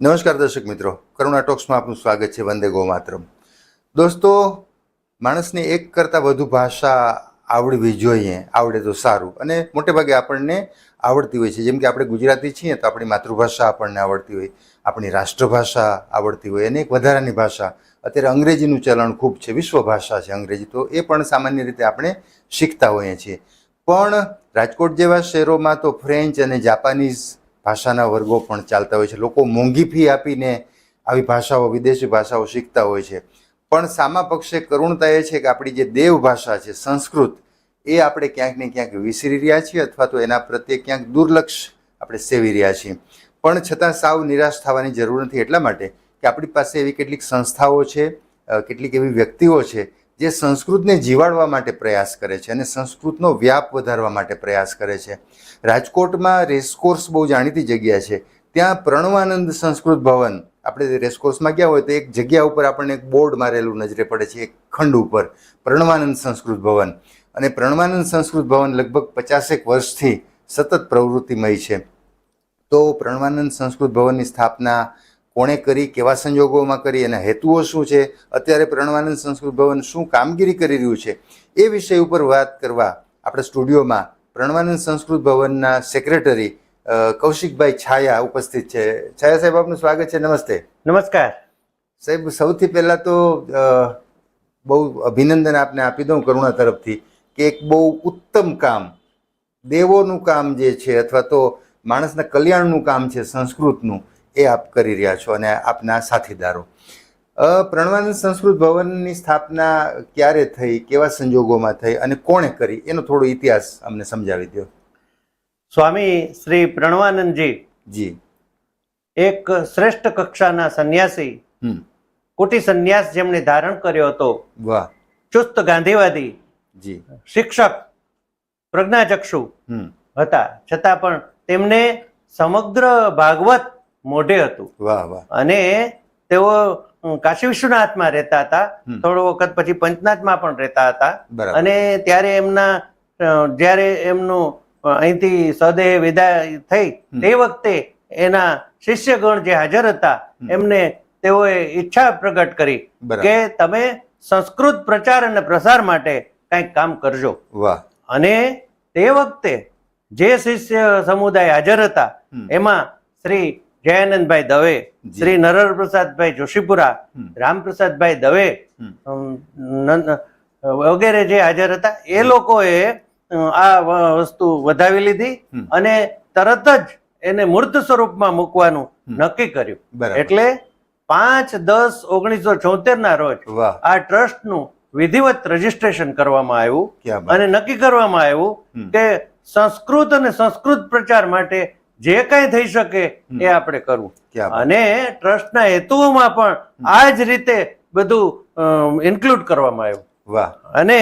નમસ્કાર દર્શક મિત્રો. કરુણા ટોક્સમાં આપનું સ્વાગત છે. વંદે ગો માતરમ દોસ્તો, માણસને એક કરતાં વધુ ભાષા આવડવી જોઈએ. આવડે તો સારું. અને મોટે ભાગે આપણને આવડતી હોય છે. જેમ કે આપણે ગુજરાતી છીએ, તો આપણી માતૃભાષા આપણને આવડતી હોય. આપણી રાષ્ટ્રભાષા આવડતી હોય. અને એક વધારાની ભાષા. અત્યારે અંગ્રેજીનું ચલણ ખૂબ છે. વિશ્વ ભાષા છે અંગ્રેજી. તો એ પણ સામાન્ય રીતે આપણે શીખતા હોઈએ છીએ. પણ રાજકોટ જેવા શહેરોમાં તો ફ્રેન્ચ અને જાપાનીઝ ભાષાના વર્ગો પણ ચાલતા હોય છે. લોકો મોંઘી ફી આપીને આવી ભાષાઓ, વિદેશી ભાષાઓ શીખતા હોય છે. પણ સામા પક્ષે કરુણતા એ છે કે આપણી જે દેવ ભાષા છે, સંસ્કૃત, એ આપણે ક્યાંક ને ક્યાંક વિસરી રહ્યા છીએ અથવા તો એના પ્રત્યે ક્યાંક દુર્લક્ષ આપણે સેવી રહ્યા છીએ. પણ છતાં સાવ નિરાશ થવાની જરૂર નથી એટલા માટે કે આપણી પાસે એવી કેટલીક સંસ્થાઓ છે કેટલીક એવી વ્યક્તિઓ છે જે સંસ્કૃતને જીવાડવા માટે પ્રયાસ કરે છે અને સંસ્કૃતનો વ્યાપ વધારવા માટે પ્રયાસ કરે છે. રાજકોટમાં રેસકોર્સ બહુ જાણીતી જગ્યા છે. ત્યાં પ્રણવાનંદ સંસ્કૃત ભવન, આપણે રેસકોર્સમાં ગયા હોય તો એક જગ્યા ઉપર આપણને એક બોર્ડ મારેલું નજરે પડે છે, એક ખંડ ઉપર, પ્રણવાનંદ સંસ્કૃત ભવન. અને પ્રણવાનંદ સંસ્કૃત ભવન લગભગ પચાસેક વર્ષથી સતત પ્રવૃત્તિમય છે. તો પ્રણવાનંદ સંસ્કૃત ભવનની સ્થાપના કોણે કરી કેવા સંજોગોમાં કરી અને હેતુઓ શું છે અત્યારે પ્રણવાનંદ સંસ્કૃત ભવન શું કામગીરી કરી રહ્યું છે એ વિષય ઉપર વાત કરવા આપણે સ્ટુડિયોમાં પ્રણવાનંદ સંસ્કૃત ભવનના સેક્રેટરી કૌશિકભાઈ છાયા ઉપસ્થિત છે. છાયા સાહેબ આપનું સ્વાગત છે. નમસ્તે. નમસ્કાર. સાહેબ સૌથી પહેલાં તો બહુ અભિનંદન આપને આપી દઉં કરુણા તરફથી કે એક બહુ ઉત્તમ કામ દેવોનું કામ જે છે અથવા તો માણસના કલ્યાણનું કામ છે સંસ્કૃતનું એ આપ કરી રહ્યા છો અને આપના સાથીદારો. પ્રણવાનંદ સંસ્કૃત ભવનની સ્થાપના ક્યારે થઈ કેવા સંજોગોમાં થઈ અને કોણે કરી? એનો થોડો ઇતિહાસ અમને સમજાવી દો સ્વામી શ્રી પ્રણવાનંદજી જી. એક શ્રેષ્ઠ કક્ષાના સંન્યાસી કોટી સંન્યાસ જેમણે ધારણ કર્યો હતો. વાહ. ચુસ્ત ગાંધીવાદી જી. શિક્ષક પ્રજ્ઞાચક્ષુ હતા. છતાં પણ તેમને સમગ્ર ભાગવત મોઢે હતું. વાહ વાહ. અને તેઓ કાશી વિશ્વનાથમાં રહેતા હતા. થોડો વખત પછી પંચનાથમાં પણ રહેતા હતા. અને ત્યારે એમના જયારે એમનું અહીંથી સદેહ વિદાય થઈ તે વખતે એના શિષ્યગણ જે હાજર હતા એમને તેઓએ ઈચ્છા પ્રગટ કરી કે તમે સંસ્કૃત પ્રચાર અને પ્રસાર માટે કંઈક કામ કરજો. વાહ. અને તે વખતે જે શિષ્ય સમુદાય હાજર હતા એમાં શ્રી જયાનંદભાઈ દવે શ્રી શ્રી નરપ્રસાદભાઈ જોશીપુરા રામપ્રસાદભાઈ દવે વગેરે જે હાજર હતા એ લોકોએ આ વસ્તુ વધાવી લીધી અને તરત જ એને મૂર્ત સ્વરૂપમાં મૂકવાનું નક્કી કર્યું. એટલે પાંચ દસ ઓગણીસો છોતેર ના રોજ આ ટ્રસ્ટનું વિધિવત રજીસ્ટ્રેશન કરવામાં આવ્યું અને નક્કી કરવામાં આવ્યું કે સંસ્કૃત અને સંસ્કૃત પ્રચાર માટે જે કાંઈ થઈ શકે એ આપણે કરવું. અને ટ્રસ્ટના હેતુઓમાં પણ આ જ રીતે બધું ઇન્ક્લુડ કરવામાં આવ્યું. વાહ. અને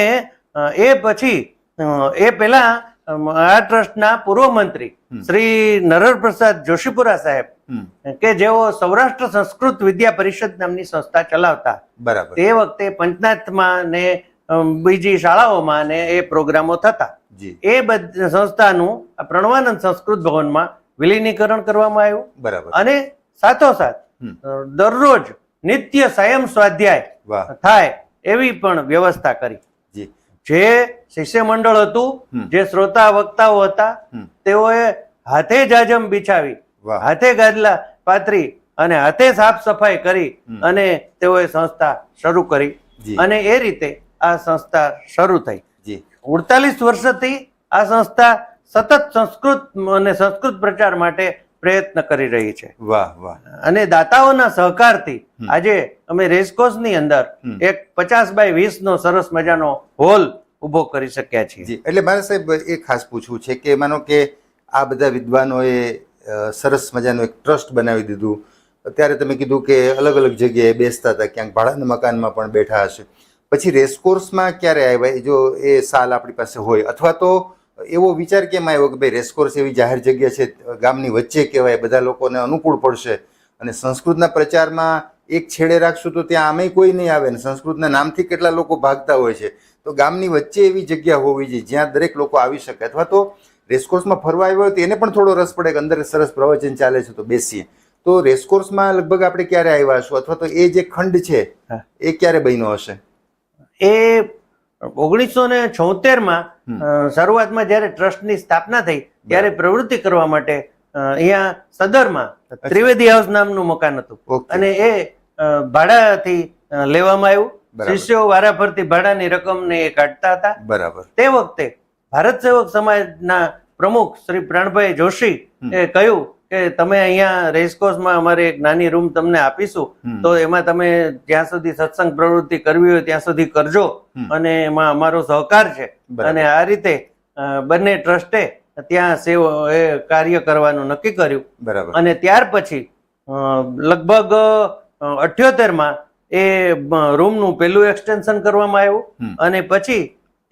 એ પછી એ પહેલા આ ટ્રસ્ટના પૂર્વ મંત્રી શ્રી નરર પ્રસાદ જોશીપુરા સાહેબ કે જેઓ સૌરાષ્ટ્ર સંસ્કૃત વિદ્યા પરિષદ નામની સંસ્થા ચલાવતા બરાબર. તે વખતે પંચનાથમાં ને બીજી શાળાઓમાં ને એ પ્રોગ્રામો થતા. એ સંસ્થાનું પ્રણવાનંદ સંસ્કૃત ભવનમાં વિલીનીકરણ કરવામાં આવ્યું. બરાબર. અને સાથોસાથ દરરોજ નિત્ય સાયમ સ્વાધ્યાય થાય એવી પણ વ્યવસ્થા કરી. જી. જે શિષ્ય મંડળ હતું જે શ્રોતા વક્તાઓ હતા તેઓએ હાથે જાજમ બિછાવી હાથે ગાદલા પાથરી અને હાથે સાફ સફાઈ કરી અને તેઓએ સંસ્થા શરૂ કરી અને એ રીતે આ સંસ્થા શરૂ થઈ. ઉડતાલીસ વર્ષથી આ સંસ્થા સતત સંસ્કૃત અને સંસ્કૃત પ્રચાર માટે પ્રયત્ન કરી રહી છે. વાહ વાહ. અને દાતાઓના સહકારથી આજે અમે રેસકોર્સની અંદર એક પચાસ બાય વીસ નો સરસ મજાનો હોલ ઊભો કરી શક્યા છીએ. એટલે મારે સાહેબ એ ખાસ પૂછવું છે કે માનો કે આ બધા વિદ્વાનોએ સરસ મજાનું એક ટ્રસ્ટ બનાવી દીધું. ત્યારે તમે કીધું કે અલગ અલગ જગ્યાએ બેસતા હતા ક્યાંક ભાડાના મકાનમાં પણ બેઠા હશે. પછી રેસકોર્સમાં ક્યારે આવ્યા? જો એ સાલ આપણી પાસે હોય અથવા તો એવો વિચાર કેમ આવ્યો કે ભાઈ રેસકોર્સ એવી જાહેર જગ્યા છે ગામની વચ્ચે કહેવાય બધા લોકોને અનુકૂળ પડશે અને સંસ્કૃતના પ્રચારમાં એક છેડે રાખશું તો ત્યાં આમેય કોઈ નહીં આવે ને સંસ્કૃતના નામથી કેટલા લોકો ભાગતા હોય છે. તો ગામની વચ્ચે એવી જગ્યા હોવી જોઈએ જ્યાં દરેક લોકો આવી શકે. અથવા તો રેસકોર્સમાં ફરવા આવ્યો હોય તો એને પણ થોડો રસ પડે કે અંદર સરસ પ્રવચન ચાલે છે તો બેસીએ. તો રેસકોર્સમાં લગભગ આપણે ક્યારે આવ્યા છો અથવા તો એ જે ખંડ છે એ ક્યારે બન્યો હશે? એ ઓગણીસો ને છોતેરમાં. શરૂઆતમાં જ્યારે ટ્રસ્ટની સ્થાપના થઈ ત્યારે પ્રવૃત્તિ કરવા માટે અહીંયા સદરમાં ત્રિવેદી હાઉસ નામનું મકાન હતું. અને એ ભાડાથી લેવામાં આવ્યું. શિષ્યો વારાફરતી ભાડાની રકમને એ કાઢતા હતા. બરાબર. તે વખતે ભારત સેવક સમાજના પ્રમુખ શ્રી પ્રાણભાઈ જોશી એ કહ્યું કે તમે અહીંયા રેસકોર્સમાં અમારે એક નાની રૂમ તમને આપીશું તો એમાં તમે જ્યાં સુધી સત્સંગ પ્રવૃત્તિ કરવી હોય ત્યાં સુધી કરજો અને એમાં અમારો સહકાર છે. અને આ રીતે બંને ટ્રસ્ટે ત્યાં સેવો એ કાર્ય કરવાનું નક્કી કર્યું. બરાબર. અને ત્યાર પછી લગભગ અઠ્યોતેરમાં એ રૂમનું પેલું એક્સટેન્શન કરવામાં આવ્યું. અને પછી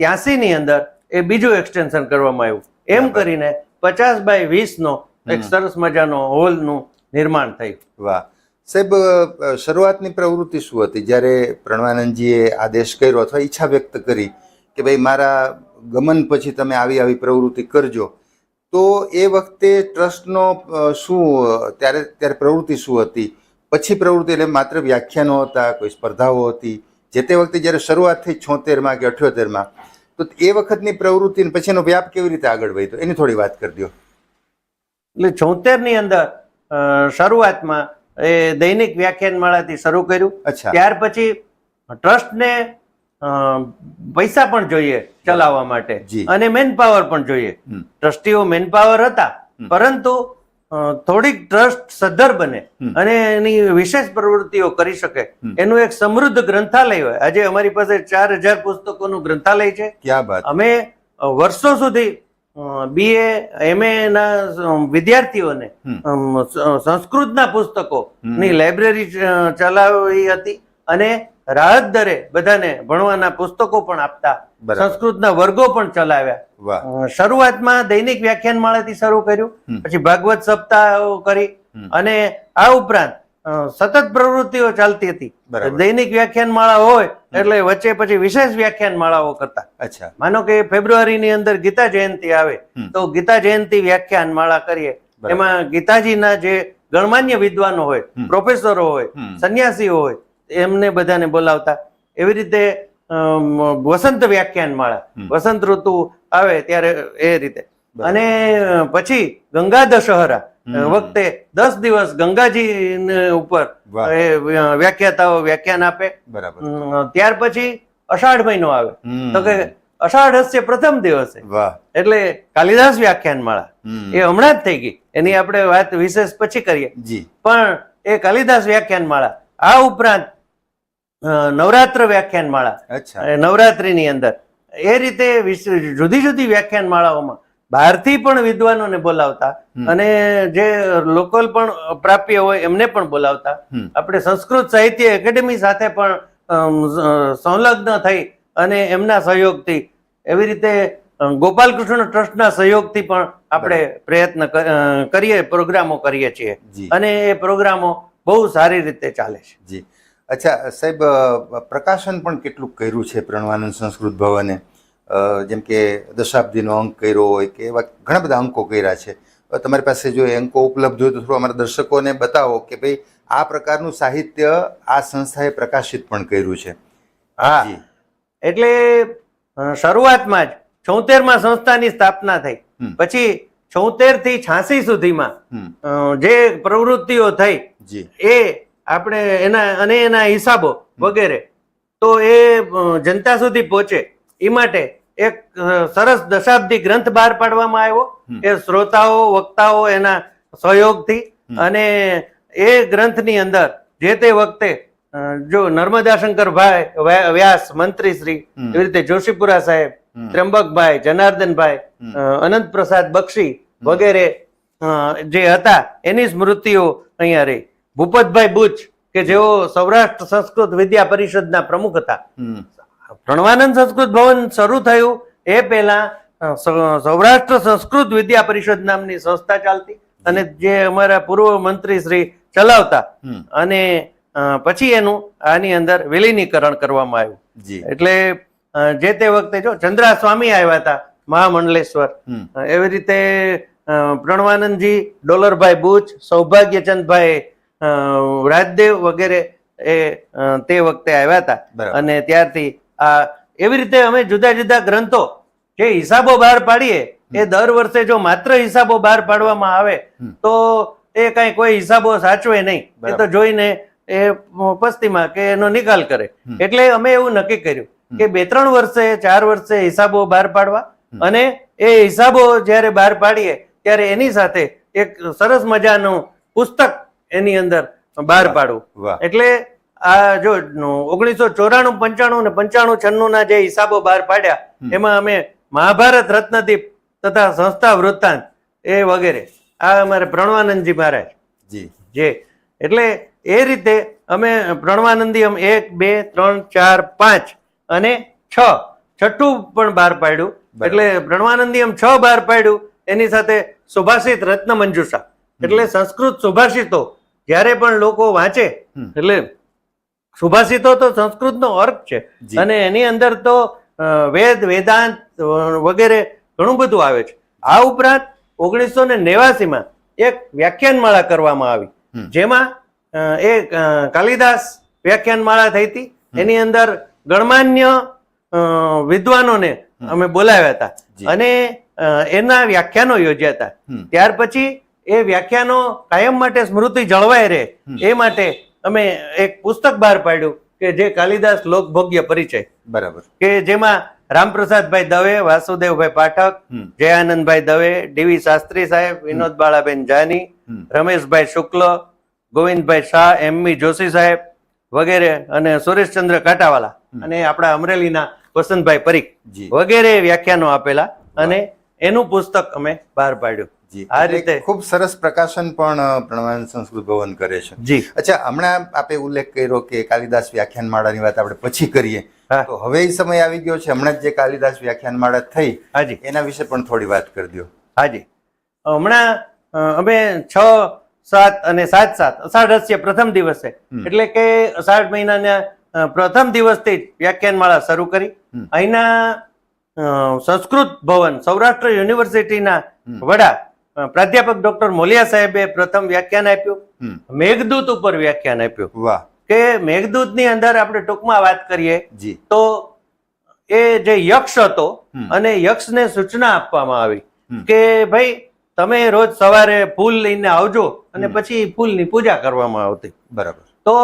ત્યાંસી ની અંદર એ બીજું એક્સટેન્શન કરવામાં આવ્યું. એમ કરીને પચાસ બાય વીસ નો એક સરસ મજાનો હોલનું નિર્માણ થયું. વાહ. સાહેબ શરૂઆતની પ્રવૃત્તિ શું હતી? જ્યારે પ્રણવાનંદજીએ આદેશ કર્યો અથવા ઈચ્છા વ્યક્ત કરી કે ભાઈ મારા ગમન પછી તમે આવી આવી પ્રવૃત્તિ કરજો તો એ વખતે ટ્રસ્ટનો શું ત્યારે ત્યારે પ્રવૃત્તિ શું હતી? પછી પ્રવૃત્તિ એટલે માત્ર વ્યાખ્યાનો હતા કોઈ સ્પર્ધાઓ હતી? જે તે વખતે જ્યારે શરૂઆત થઈ છોતેરમાં કે અઠ્યોતેરમાં તો એ વખતની પ્રવૃત્તિ પછીનો વ્યાપ કેવી રીતે આગળ વધ્યો? એની થોડી વાત કરી દો. એટલે છોતેરની અંદર શરૂઆતમાં એ દૈનિક વ્યાખ્યાનમાળાથી શરૂ કર્યું. ત્યાર પછી ટ્રસ્ટને પૈસા પણ જોઈએ ચલાવવા માટે. અને મેન પાવર પણ જોઈએ. ટ્રસ્ટીઓ મેન પાવર હતા પરંતુ થોડીક ટ્રસ્ટ સદ્ધર બને અને એની વિશેષ પ્રવૃત્તિઓ કરી શકે. એનું એક સમૃદ્ધ ગ્રંથાલય હોય. આજે અમારી પાસે ચાર હજાર પુસ્તકોનું ગ્રંથાલય છે. અમે વર્ષો સુધી બીએ એમએ ના વિદ્યાર્થીઓને સંસ્કૃતના પુસ્તકો ની લાઇબ્રેરી ચલાવી હતી અને રાહત દરે બધાને ભણવાના પુસ્તકો પણ આપતા સંસ્કૃતના વર્ગો પણ ચલાવ્યા. શરૂઆતમાં દૈનિક વ્યાખ્યાન માળાથી શરૂ કર્યું પછી ભાગવત સપ્તાહ કરી અને આ ઉપરાંત સતત પ્રવૃત્તિઓ ચાલતી હતી. દૈનિક વ્યાખ્યાન માળા હોય એટલે વચ્ચે પછી વિશેષ વ્યાખ્યાનમાળાઓ કરતા. અચ્છા. માનો કે ફેબ્રુઆરીની અંદર ગીતા જયંતિ આવે તો ગીતા જયંતિ વ્યાખ્યાન માળા કરીએ એમાં ગીતાજીના જે ગણમાન્ય વિદ્વાનો હોય પ્રોફેસરો હોય. સંન્યાસીઓ હોય એમને બધાને બોલાવતા. એવી રીતે વસંત વ્યાખ્યાન માળા વસંત ઋતુ આવે ત્યારે એ રીતે. અને પછી ગંગા દશહરા. વખતે દસ દિવસ ગંગાજી ઉપર એ વ્યાખ્યાતાઓ વ્યાખ્યાન આપે. બરાબર. ત્યાર પછી અષાઢ મહિનો આવે. તો કે અષાઢ હસ્ય પ્રથમ દિવસે. એટલે કાલિદાસ વ્યાખ્યાન માળા. એ હમણાં જ થઈ ગઈ. એની આપણે વાત વિશેષ પછી કરીએ. પણ એ કાલિદાસ વ્યાખ્યાન માળા આ ઉપરાંત નવરાત્ર વ્યાખ્યાન માળા અચ્છા. એ નવરાત્રીની અંદર. એ રીતે જુદી જુદી વ્યાખ્યાન માળાઓમાં બહારથી પણ વિદ્વાનોને બોલાવતા અને જે લોકલ પણ પ્રાપ્ય હોય એમને પણ બોલાવતા. આપણે સંસ્કૃત સાહિત્ય એકેડેમી સાથે પણ સંલગ્ન થઈ અને એમના સહયોગથી એવી રીતે ગોપાલકૃષ્ણ ટ્રસ્ટના સહયોગથી પણ આપણે પ્રયત્ન કરીએ પ્રોગ્રામો કરીએ છીએ. અને એ પ્રોગ્રામો બહુ સારી રીતે ચાલે છે. જી. અચ્છા સાહેબ પ્રકાશન પણ કેટલું કર્યું છે પ્રણવાનંદ સંસ્કૃત ભવને? જેમ કે દશાબ્દીનો અંક કર્યો હોય કે એવા ઘણા બધા અંકો કર્યા છે. તમારી પાસે જો એ અંકો ઉપલબ્ધ હોય તો થોડું અમારા દર્શકોને બતાવો કે ભાઈ આ પ્રકારનું સાહિત્ય આ સંસ્થાએ પ્રકાશિત પણ કર્યું છે. હા. એટલે શરૂઆતમાં જ છોતેરમાં સંસ્થાની સ્થાપના થઈ. પછી છોતેરથી છાસી સુધીમાં જે પ્રવૃત્તિઓ થઈ જી. એ આપણે એના અને એના હિસાબો વગેરે તો એ જનતા સુધી પહોંચે. એ માટે એક સરસ દશાબ્દી ગ્રંથ બહાર પાડવામાં આવ્યો. એ શ્રોતાઓ વક્તાઓ એના સહયોગથી અને એ ગ્રંથની અંદર જે તે વખતે જો નર્મદા શંકર ભાઈ વ્યાસ મંત્રી શ્રી એવી રીતે જોશીપુરા સાહેબ ત્રંબકભાઈ જનાર્દનભાઈ અનંત પ્રસાદ બક્ષી વગેરે જે હતા એની સ્મૃતિઓ અહીંયા રહી. ભૂપતભાઈ બુચ કે જેઓ સૌરાષ્ટ્ર સંસ્કૃત વિદ્યા પરિષદના પ્રમુખ હતા. પ્રણવાનંદ સંસ્કૃત ભવન શરૂ થયું. એ પહેલા સૌરાષ્ટ્ર સંસ્કૃત વિદ્યા પરિષદ નામની સંસ્થા ચાલતી અને જે અમારા પૂર્વ મંત્રી શ્રી ચલાવતા. અને પછી એનું આની અંદર વિલીનીકરણ કરવામાં આવ્યું. એટલે જે તે વખતે જો ચંદ્રા સ્વામી આવ્યા હતા મહામંડલેશ્વર. એવી રીતે પ્રણવાનંદજી ડોલરભાઈ બુચ સૌભાગ્યચંદભાઈ રાજદેવ વગેરે એ તે વખતે આવ્યા હતા. અને ત્યારથી એવી રીતે અમે જુદા જુદા ગ્રંથો જે હિસાબો બહાર પાડીએ એ દર વર્ષે જો માત્ર હિસાબો બહાર પાડવામાં આવે તો એ કઈ કોઈ હિસાબો સાચવે નહીં. એ તો જોઈને એ પસ્તીમાં કે એનો નિકાલ કરે. એટલે અમે એવું નક્કી કર્યું કે બે ત્રણ વર્ષે ચાર વર્ષે હિસાબો બહાર પાડવા અને એ હિસાબો જ્યારે બહાર પાડીએ ત્યારે એની સાથે એક સરસ મજાનું પુસ્તક એની અંદર બહાર. પાડવું. એટલે આ જો ઓગણીસો ચોરાણું પંચાણું ને પંચાણું છન્નું ના જે હિસાબો બહાર પાડ્યા એમાં અમે મહાભારત રત્નદીપ તથા સંસ્થા વૃત્તાંત એ વગેરે. આ અમારે પ્રણવાનંદજી મહારાજ. જી. જે એટલે એ રીતે અમે પ્રણવાનંદી અમે એક બે ત્રણ ચાર પાંચ અને છ છઠ્ઠું પણ બહાર પાડ્યું. એટલે પ્રણવાનંદી એમ છ બહાર પાડ્યું. એની સાથે સુભાષિત રત્ન મંજુષા. એટલે સંસ્કૃત સુભાષિતો જ્યારે પણ લોકો વાંચે એટલે સુભાષિતો તો સંસ્કૃતનો અર્થ છે. અને એની અંદર તો વેદ વેદાંત વગેરે ઘણું બધું આવે છે. આ ઉપરાંત ઓગણીસો ને નેવાસીમાં એક વ્યાખ્યાનમાળા કરવામાં આવી. જેમાં એ કાલિદાસ વ્યાખ્યાનમાળા થઈ હતી. એની અંદર ગણમાન્ય વિદ્વાનોને અમે બોલાવ્યા હતા. અને એના વ્યાખ્યાનો યોજ્યા હતા. ત્યાર પછી એ વ્યાખ્યાનો કાયમ માટે સ્મૃતિ જળવાય રહે. એ માટે અમે એક પુસ્તક બહાર પાડ્યું કે જે કાલિદાસ લોકભોગ્ય પરિચય. બરાબર. કે જેમાં રામપ્રસાદભાઈ દવે વાસુદેવભાઈ પાઠક જયાનંદભાઈ દવે ડીવી શાસ્ત્રી સાહેબ વિનોદ બાળાબેન જાની રમેશભાઈ શુક્લ ગોવિંદભાઈ શાહ એમવી જોશી સાહેબ વગેરે અને સુરેશચંદ્ર કાટાવાલા અને આપણા અમરેલીના વસંતભાઈ પરીખ વગેરે વ્યાખ્યાનો આપેલા અને એનું પુસ્તક અમે બહાર પાડ્યું. આ રીતે- ખૂબ સરસ પ્રકાશન પણ પ્રણવાન સંસ્કૃત ભવન કરે છે. જી. અચ્છા હમણાં આપે ઉલ્લેખ કર્યો કે કાલિદાસ વ્યાખ્યાન માળાની વાત આપણે પછી કરીએ. તો હવે એ સમય આવી ગયો છે હમણાં જ કાલિદાસ વ્યાખ્યાન માળા થઈ હાજી. એના વિશે પણ થોડી વાત કરી દો હાજી. હમણાં અમે છ સાત અને સાત સાત અષાઢસ્ય પ્રથમ દિવસે એટલે કે અષાઢ મહિનાના પ્રથમ દિવસથી જ વ્યાખ્યાન માળા શરૂ કરી. અહીંના સંસ્કૃત ભવન સૌરાષ્ટ્ર યુનિવર્સિટીના વડા પ્રાધ્યાપક ડોક્ટર મોલિયા સાહેબે પ્રથમ વ્યાખ્યાન આપ્યું. મેઘદૂત ઉપર વ્યાખ્યાન આપ્યું. કે મેઘદૂતની અંદર આપણે ટૂંકમાં વાત કરીએ તો એ જે યક્ષ હતો અને યક્ષને સૂચના આપવામાં આવી કે ભાઈ તમે રોજ સવારે ફૂલ લઈને આવજો અને. પછી ફૂલની પૂજા કરવામાં આવતી. બરાબર. તો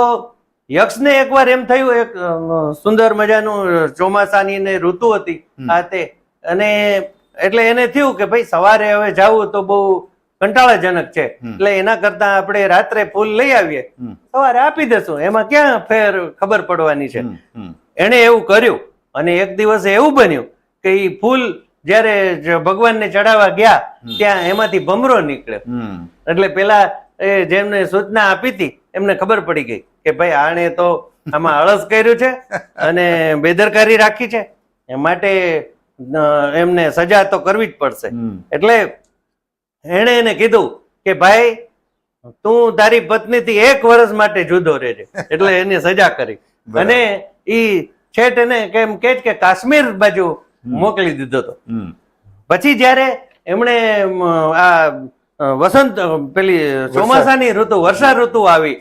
યક્ષને એકવાર એમ થયું એક સુંદર મજાનું ચોમાસાની ને ઋતુ હતી આ તે. અને એટલે એને થયું કે ભાઈ સવારે હવે જાવું તો બહુ કંટાળાજનક છે. એટલે એના કરતા આપણે રાત્રે ફૂલ લઈ આવીએ. સવારે આપી દેશું એમાં ક્યાં ફેર ખબર પડવાની છે. એણે એવું કર્યું અને એક દિવસે એવું બન્યું કે એ ફૂલ જયારે ભગવાનને ચડાવવા ગયા ત્યાં એમાંથી ભમરો નીકળ્યો. એટલે પેલા એ જેમને સૂચના આપી હતી એમને ખબર પડી ગઈ. કે ભાઈ આણે તો આમાં આળસ કર્યું છે અને બેદરકારી રાખી છે. એ માટે એમને સજા તો કરવી જ પડશે. એટલે એણે એને કીધું કે ભાઈ તું તારી પત્નીથી એક વર્ષ માટે જુદો રહેજે. એટલે એની સજા કરી. અને ઈ છેટ એને કેમ કે કે કાશ્મીર બાજુ મોકલી દીધો હતો. પછી જ્યારે એમણે આ વસંત પેલી ચોમાસાની ઋતુ વર્ષા ઋતુ આવી.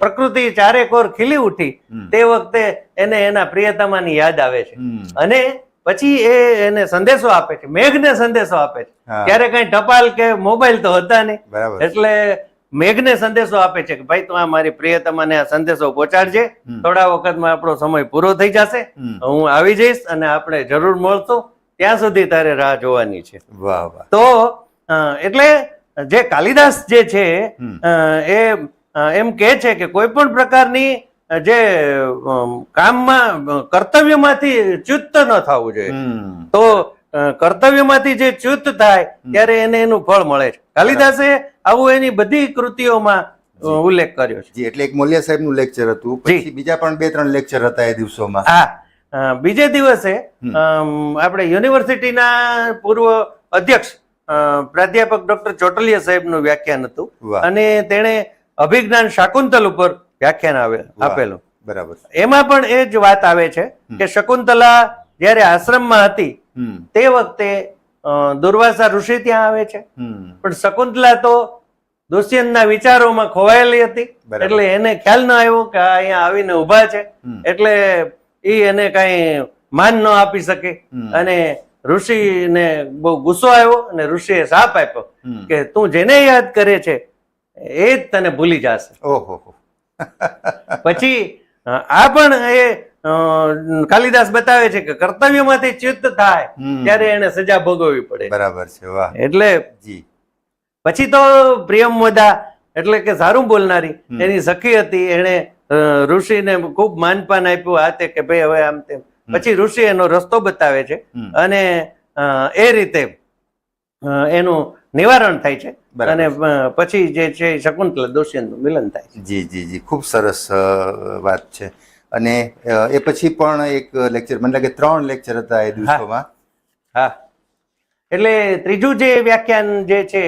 પ્રકૃતિ ચારે કોર ખીલી ઉઠી. તે વખતે એને એના પ્રિયતમાની યાદ આવે છે. અને પછી એ એને સંદેશો આપે છે. મેઘને સંદેશો આપે છે. ત્યારે કઈ ટપાલ કે મોબાઈલ તો હતા નહીં. એટલે મેઘને સંદેશો આપે છે કે ભાઈ તું આ મારી પ્રિયતમાને આ સંદેશો પહોંચાડજે. થોડા વખતમાં આપણો સમય પૂરો થઈ જશે. હું આવી જઈશ અને આપણે જરૂર મળશું. ત્યાં સુધી તારે રાહ જોવાની છે. વાહ વાહ. તો એટલે જે કાલિદાસ જે છે એ એમ કે છે કે કોઈ પણ પ્રકારની જે કામમાં કર્તવ્યમાંથી ચ્યુત ન થવું જોઈએ. તો કર્તવ્યમાંથી જે ચ્યુત થાય ત્યારે એને એનું ફળ મળે છે. કાલિદાસે આવું એની બધી કૃતિઓમાં ઉલ્લેખ કર્યો છે. જી એટલે એક મોલિયા સાહેબનું લેક્ચર હતું. પછી બીજા પણ બે ત્રણ લેક્ચર હતા એ દિવસોમાં. હા. બીજે દિવસે આપણે યુનિવર્સિટીના પૂર્વ અધ્યક્ષ પ્રાધ્યાપક ડોક્ટર ચોટલિયા સાહેબનું વ્યાખ્યાન હતું અને તેણે અભિજ્ઞાન શાકુંતલ ઉપર વ્યાખ્યાન આપેલું. બરાબર. એમાં પણ એ જ વાત આવે છે. કે શકુંતલા જ્યારે આશ્રમમાં હતી તે વખતે દુર્વાસા ઋષિ ત્યાં આવે છે. પણ શકુંતલા તો દુષ્યંતના વિચારોમાં ખોવાયેલી હતી. એટલે એને ખ્યાલ ન આવ્યો કે આ અહીંયા આવીને ઊભા છે. એટલે એ એને કઈ માન ન આપી શકે. અને ઋષિને બહુ ગુસ્સો આવ્યો અને ઋષિએ શાપ આપ્યો કે તું જેને યાદ કરે છે એ જ તને ભૂલી જશે. ઓહો. પછી આ પણ એ કાલિદાસ બતાવે છે કે કર્તવ્યમાંથી ચ્યુત થાય ત્યારે એને સજા ભોગવવી પડે. બરાબર છે વાહ. એટલે જી. પછી તો પ્રિયમવદા એટલે કે સારું બોલનારી એની સખી હતી એને ઋષિને ખૂબ માનપાન આપ્યું આ તે કે ભાઈ હવે આમ તેમ પછી ઋષિ એનો રસ્તો બતાવે છે અને એ રીતે એનું નિવારણ થાય છે. અને પછી જે છે શકુંતલા દુષ્યંતનું મિલન થાય છે. જી જી જી. ખૂબ સરસ વાત છે. અને એ પછી પણ એક લેક્ચર મને લાગે ત્રણ લેક્ચર હતા એ દિવસોમાં. હા. એટલે ત્રીજું જે વ્યાખ્યાન જે છે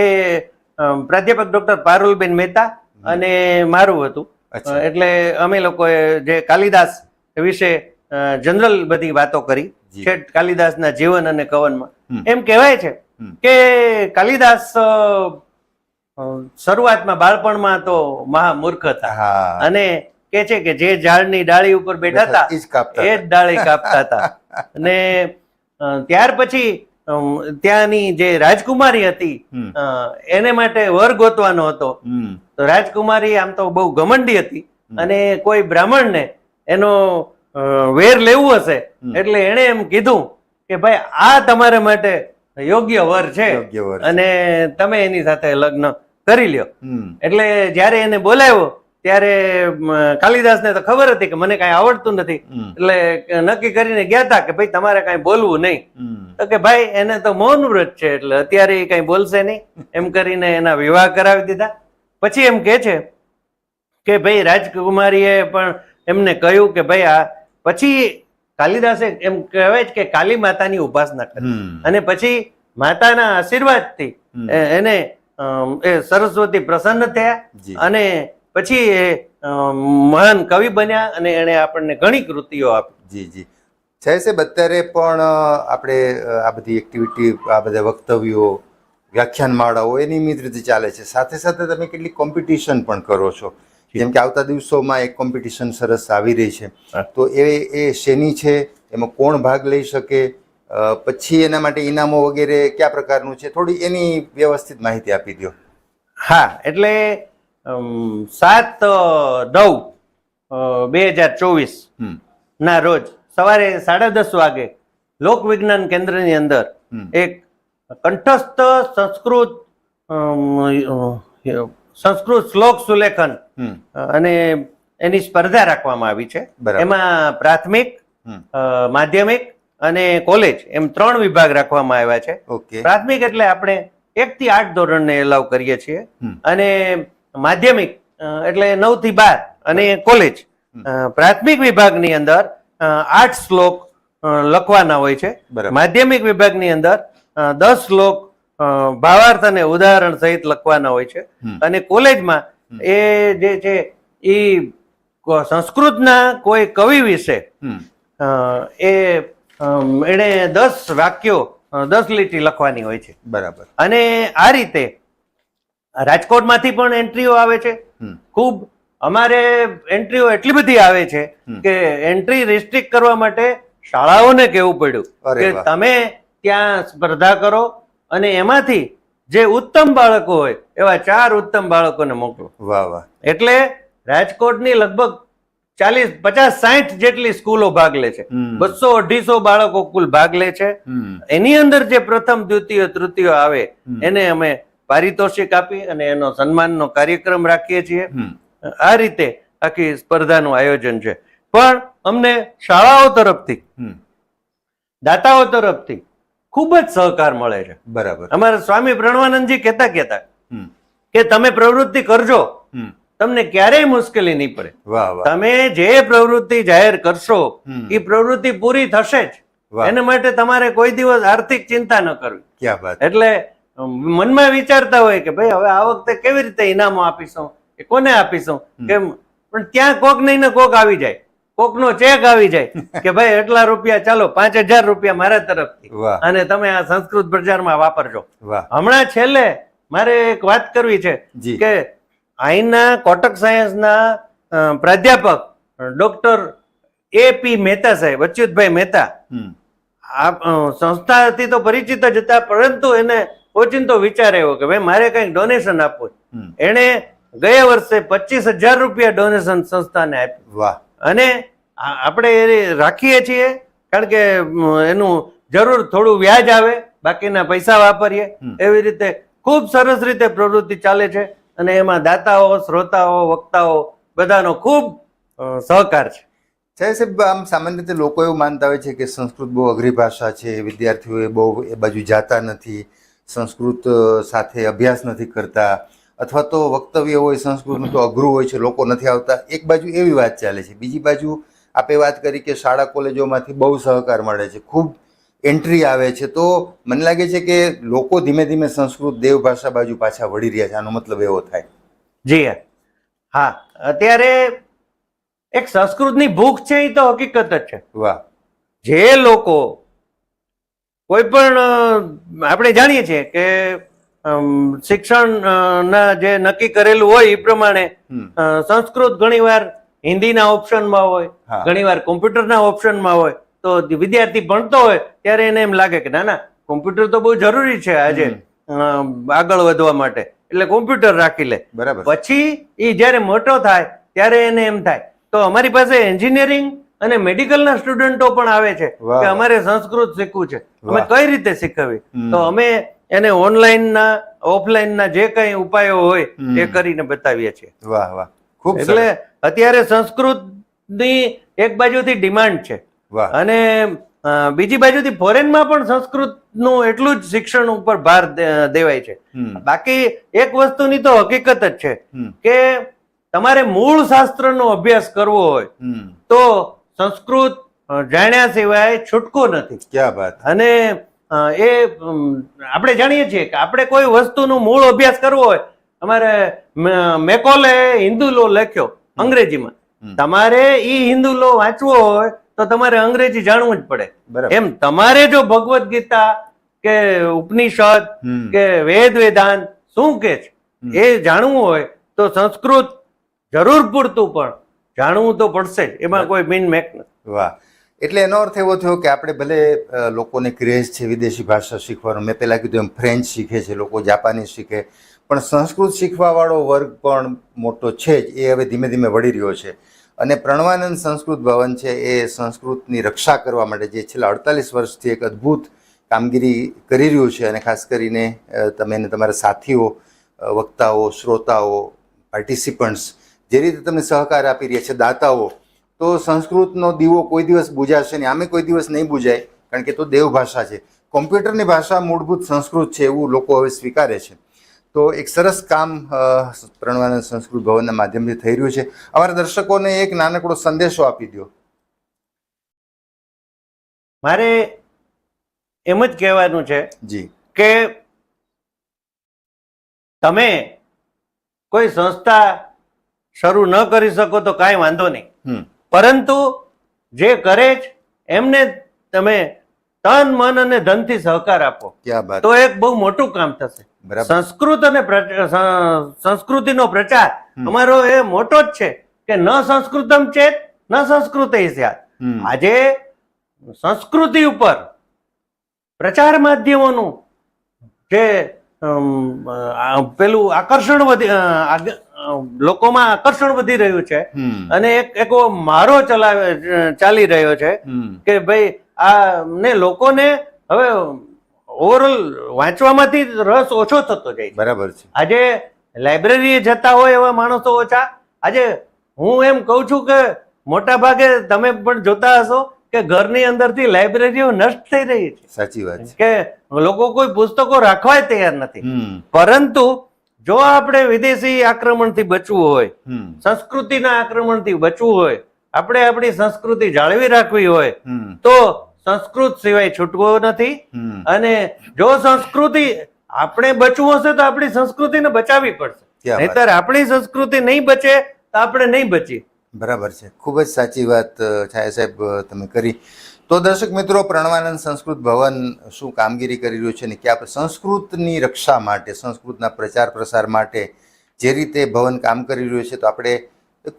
એ પ્રાધ્યાપક ડોક્ટર પારુલબેન મહેતા અને મારું હતું. એટલે અમે લોકોએ જે કાલિદાસ વિશે જનરલ બધી વાતો કરી. છે કાલિદાસના જીવન અને કવનમાં. એમ કહેવાય છે કે કાલિદાસ શરૂઆતમાં બાળપણમાં તો મહામૂર્ખ હતા. અને કે છે કે જે ઝાડની ડાળી ઉપર બેઠા હતા એ જ કાપતા એ જ ડાળી કાપતા હતા. અને ત્યાર પછી ત્યાંની જે રાજકુમારી હતી એને માટે વર ગોતવાનો હતો. તો રાજકુમારી આમ તો બહુ ઘમંડી હતી. અને કોઈ બ્રાહ્મણને એનો વેર લેવું હશે. એટલે એણે એમ કીધું કે ભાઈ આ તમારા માટે યોગ્ય વર છે. અને તમે એની સાથે લગ્ન કરી લ્યો. એટલે જ્યારે એને બોલાવ્યો ત્યારે કાલિદાસને તો ખબર હતી કે મને કઈ આવડતું નથી. એટલે નક્કી કરીને ગયા હતા કે ભાઈ તમારે કઈ બોલવું નહીં. તો કે ભાઈ એને તો મૌન વ્રત છે એટલે અત્યારે એ કાંઈ બોલશે નહીં. એમ કરીને એના વિવાહ કરાવી દીધા. પછી એમ કે છે કે ભાઈ રાજકુમારીએ પણ એમને કહ્યું કે ભાઈ આ પછી કાલિદાસે એમ કહેવાય કે કાલી માતાની ઉપાસના કરી. અને પછી માતાના આશીર્વાદથી એને એ સરસ્વતી પ્રસન્ન થયા અને પછી એ મહાન કવિ બન્યા અને એણે આપણને ઘણી કૃતિઓ આપી. જી જી. છે સાહેબ અત્યારે પણ આપણે આ બધી એક્ટિવિટી આ બધા વક્તવ્યો વ્યાખ્યાન માળાઓ એ નિયમિત રીતે ચાલે છે. સાથે સાથે તમે કેટલી કોમ્પિટિશન પણ કરો છો. જેમ કે આવતા દિવસોમાં એક કોમ્પિટિશન સરસ આવી રહી છે. તો એ એ શેની છે? એમાં કોણ ભાગ લઈ શકે? પછી એના માટે ઇનામો વગેરે કયા પ્રકારનું છે? થોડી એની વ્યવસ્થિત માહિતી આપી દો હા એટલે સાત નવ બે હજાર ચોવીસ ના રોજ સવારે સાડા દસ વાગે લોક વિજ્ઞાન કેન્દ્રની અંદર એક કંઠસ્થ સંસ્કૃત સંસ્કૃત શ્લોક સુલેખન અને એની સ્પર્ધા રાખવામાં આવી છે. એમાં પ્રાથમિક માધ્યમિક અને કોલેજ એમ ત્રણ વિભાગ રાખવામાં આવ્યા છે. પ્રાથમિક એટલે આપણે એક થી આઠ ધોરણને એલાવ કરીએ છીએ. અને માધ્યમિક એટલે નવથી બાર અને કોલેજ. પ્રાથમિક વિભાગની અંદર આઠ શ્લોક લખવાના હોય છે. માધ્યમિક વિભાગની અંદર દસ શ્લોક ભાવાર્થ અને ઉદાહરણ સહિત લખવાના હોય છે. અને કોલેજમાં એ જે છે એ સંસ્કૃતના કોઈ કવિ વિશે એ એણે દસ વાક્યો દસ લીટી લખવાની હોય છે. બરાબર. અને આ રીતે રાજકોટમાંથી પણ એન્ટ્રીઓ આવે છે. ખૂબ અમારે એન્ટ્રીઓ એટલી બધી આવે છે કે એન્ટ્રી રિસ્ટ્રિક્ટ કરવા માટે શાળાઓને કહેવું પડ્યું કે તમે ત્યાં સ્પર્ધા કરો અને એમાંથી જે ઉત્તમ બાળકો હોય એવા ચાર ઉત્તમ બાળકોને મોકલો. વાહ વાહ. એટલે રાજકોટની લગભગ ચાલીસ પચાસ સાઠ જેટલી સ્કૂલો ભાગ લે છે. બસો અઢીસો બાળકો કુલ ભાગ લે છે. એની અંદર જે પ્રથમ દ્વિતીય તૃતીય આવે એને અમે પારિતોષિક આપી અને એનો સન્માનનો કાર્યક્રમ રાખીએ છીએ. આ રીતે આખી સ્પર્ધાનું આયોજન છે. પણ અમને શાળાઓ તરફથી દાતાઓ તરફથી ખૂબ જ સહકાર મળે છે. બરાબર. અમારા સ્વામી પ્રણવાનંદજી કહેતા કહેતા કે તમે પ્રવૃત્તિ કરજો. તમને ક્યારેય મુશ્કેલી નહીં પડે. તમે જે પ્રવૃત્તિ જાહેર કરશો એ પ્રવૃત્તિ પૂરી થશે જ. એના માટે તમારે કોઈ દિવસ આર્થિક ચિંતા ન કરવી. એટલે મનમાં વિચારતા હોય કે ભાઈ હવે આ વખતે કેવી રીતે ઇનામો આપીશું કોને આપીશું કેમ? પણ ત્યાં કોક નહીં ને કોક આવી જાય. કોકનો ચેક આવી જાય કે ભાઈ એટલા રૂપિયા ચાલો પાંચ હજાર રૂપિયા મારા તરફથી. અને તમે આ સંસ્કૃત બજારમાં વાપરજો. હમણાં છેલ્લે મારે એક વાત કરવી છે કે અહીંના કોટક સાયન્સના પ્રાધ્યાપક ડોક્ટર એ પી મહેતા સાહેબ અચ્યુતભાઈ મહેતા. આ સંસ્થાથી તો પરિચિત જ હતા પરંતુ એને ઓચિંતો વિચાર એવો કે ભાઈ મારે કંઈક ડોનેશન આપવું. એણે ગયા વર્ષે પચીસ હજાર રૂપિયા ડોનેશન સંસ્થાને આપ્યું. વાહ. અને આપણે એ રાખીએ છીએ કારણ કે એનું જરૂર થોડું વ્યાજ આવે બાકીના પૈસા વાપરીએ. એવી રીતે ખૂબ સરસ રીતે પ્રવૃત્તિ ચાલે છે અને એમાં દાતાઓ શ્રોતાઓ વક્તાઓ બધાનો ખૂબ સહકાર છે. સાહેબ આમ સામાન્ય રીતે લોકો એવું માનતા હોય છે કે સંસ્કૃત બહુ અઘરી ભાષા છે વિદ્યાર્થીઓ એ બહુ એ બાજુ જાતા નથી સંસ્કૃત સાથે અભ્યાસ નથી કરતા અથવા તો વક્તવ્ય હોય સંસ્કૃતનું તો અઘરું હોય છે લોકો નથી આવતા. એક બાજુ એવી વાત ચાલે છે. બીજી બાજુ આપે વાત કરી કે શાળા કોલેજોમાંથી બહુ સહકાર મળે છે. ખૂબ એન્ટ્રી આવે છે. તો મને લાગે છે કે લોકો ધીમે ધીમે સંસ્કૃત દેવભાષા બાજુ પાછા વળી રહ્યા છે. આનો મતલબ એવો થાય. જી હા. હા. અત્યારે એક સંસ્કૃતની ભૂખ છે એ તો હકીકત જ છે. વાહ. જે લોકો કોઈ પણ આપણે જાણીએ છીએ કે શિક્ષણ ના જે નક્કી કરેલું હોય એ પ્રમાણે સંસ્કૃત ઘણીવાર હિન્દીના ઓપ્શનમાં હોય હા. ઘણીવાર કોમ્પ્યુટરના ઓપ્શનમાં હોય તો વિદ્યાર્થી ભણતો હોય ત્યારે એને એમ લાગે કે ના ના કોમ્પ્યુટર તો બહુ જરૂરી છે આજે આગળ વધવા માટે. એટલે કોમ્પ્યુટર રાખી લે. બરાબર. પછી એ જ્યારે મોટો થાય ત્યારે એને એમ થાય તો અમારી પાસે એન્જિનિયરિંગ અને મેડિકલના સ્ટુડન્ટો પણ આવે છે કે અમારે સંસ્કૃત શીખવું છે. અમે કઈ રીતે શીખવી તો અમે એને ઓનલાઈનના ઓફલાઈનના જે કઈ ઉપાયો હોય એ કરીને બતાવીએ છીએ. વાહ વાહ. ખૂબ એટલે અત્યારે સંસ્કૃતની એક બાજુથી ડિમાન્ડ છે. અને બીજી બાજુથી ફોરેનમાં પણ સંસ્કૃતનું એટલું જ શિક્ષણ ઉપર ભાર દેવાય છે. બાકી એક વસ્તુની તો હકીકત જ છે કે તમારે મૂળ શાસ્ત્રનો અભ્યાસ કરવો હોય તો સંસ્કૃત જાણ્યા સિવાય છૂટકો નથી. ક્યાં વાત. અને એ આપણે જાણીએ છીએ કે આપણે કોઈ વસ્તુનું મૂળ અભ્યાસ કરવો હોય અમારે મેકોલે હિન્દુ લો લખ્યો અંગ્રેજીમાં. તમારે ઈ હિન્દુ લો વાંચવો હોય તો તમારે અંગ્રેજી જાણવું જ પડે. એમ તમારે જો ભગવદ્ ગીતા કે ઉપનિષદ કે વેદ વેદાંત શું કે છે એ જાણવું હોય તો સંસ્કૃત જરૂર પૂરતું પણ જાણવું તો પડશે એમાં કોઈ મીન મેક નથી વાહ. એટલે એનો અર્થ એવો થયો કે આપણે ભલે લોકોને ક્રેઝ છે, વિદેશી ભાષા શીખવાનો. મેં પહેલાં કીધું એમ ફ્રેન્ચ શીખે છે, લોકો જાપાનીઝ શીખે. પણ સંસ્કૃત શીખવાવાળો વર્ગ પણ મોટો છે જ, એ હવે ધીમે ધીમે વળી રહ્યો છે. અને પ્રણવાનંદ સંસ્કૃત ભવન છે, એ સંસ્કૃતની રક્ષા કરવા માટે જે છેલ્લા અડતાલીસ વર્ષથી એક અદ્ભુત કામગીરી કરી રહ્યું છે. અને ખાસ કરીને તમે અને તમારા સાથીઓ વક્તાઓ, શ્રોતાઓ પાર્ટિસિપન્ટ્સ જે રીતે તમને સહકાર આપી રહ્યા છે, દાતાઓ તો સંસ્કૃતનો દીવો કોઈ દિવસ બુજાશે નહીં. આમે કોઈ દિવસ નહીં બુજાય કારણ કે તો દેવભાષા છે. કોમ્પ્યુટરની ભાષા મૂળભૂત સંસ્કૃત છે એવું લોકો હવે સ્વીકારે છે. તો એક સરસ કામ પ્રણવાનંદ સંસ્કૃત ભવનના માધ્યમથી થઈ રહ્યું છે. અમારા દર્શકોને એક નાનકડો સંદેશો આપી દો મારે એમ જ કહેવાનું છે જી. કે તમે કોઈ સંસ્થા શરૂ ન કરી શકો તો કાંઈ વાંધો નહીં. હમ. પરંતુ જે કરે છે એમને તમે તન મન અને ધનથી સહકાર આપો. તો એક બહુ મોટું કામ થશે. સંસ્કૃત અને સંસ્કૃતિનો પ્રચાર અમારો એ મોટો જ છે કે ન સંસ્કૃતમ ચેત ન સંસ્કૃત આજે સંસ્કૃતિ ઉપર પ્રચાર માધ્યમોનું જે પેલું આકર્ષણ વધી લોકોમાં આકર્ષણ વધી રહ્યું છે. અને એક એક મારો ચલાવે ચાલી રહ્યો છે કે ભાઈ આ ને લોકોને હવે ઓવરઓલ વાંચવામાંથી રસ ઓછો થતો જાય બરાબર છે. આજે લાઇબ્રેરી જતા હોય એવા માણસો ઓછા. આજે હું એમ કહું છું કે મોટા ભાગે તમે પણ જોતા હશો કે ઘરની અંદરથી લાઇબ્રેરીઓ નષ્ટ થઈ રહી સાચી વાત છે. છે કે લોકો કોઈ પુસ્તકો રાખવાય તૈયાર નથી. પરંતુ જો આપણે વિદેશી આક્રમણથી બચવું હોય. સંસ્કૃતિના આક્રમણથી બચવું હોય આપણે આપણી સંસ્કૃતિ જાળવી રાખવી હોય તો સંસ્કૃત સિવાય છૂટવો નથી. અને જો સંસ્કૃતિ આપણે બચવું હશે તો આપણી સંસ્કૃતિને બચાવવી પડશે. નહીતર આપણી સંસ્કૃતિ નહીં બચે તો આપણે નહીં બચી બરાબર છે. ખૂબ જ સાચી વાત છાયા સાહેબ તમે કરી. તો દર્શક મિત્રો, પ્રણવાનંદ સંસ્કૃત ભવન શું કામગીરી કરી રહ્યું છે ને કે આપણે સંસ્કૃતની રક્ષા માટે, સંસ્કૃતના પ્રચાર પ્રસાર માટે જે રીતે ભવન કામ કરી રહ્યું છે, તો આપણે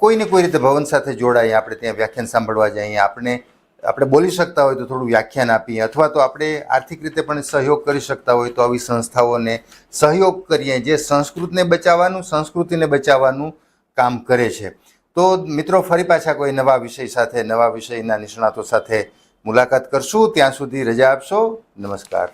કોઈને કોઈ રીતે ભવન સાથે જોડાઈએ, આપણે ત્યાં વ્યાખ્યાન સાંભળવા જઈએ, આપણે આપણે બોલી શકતા હોય તો થોડું વ્યાખ્યાન આપીએ, અથવા તો આપણે આર્થિક રીતે પણ સહયોગ કરી શકતા હોય તો આવી સંસ્થાઓને સહયોગ કરીએ, જે સંસ્કૃતને બચાવવાનું, સંસ્કૃતિને બચાવવાનું કામ કરે છે. તો મિત્રો, ફરી પાછા કોઈ નવા વિષય સાથે, નવા વિષયના નિષ્ણાતો સાથે મુલાકાત કરશું. ત્યાં સુધી રજા આપશો. નમસ્કાર.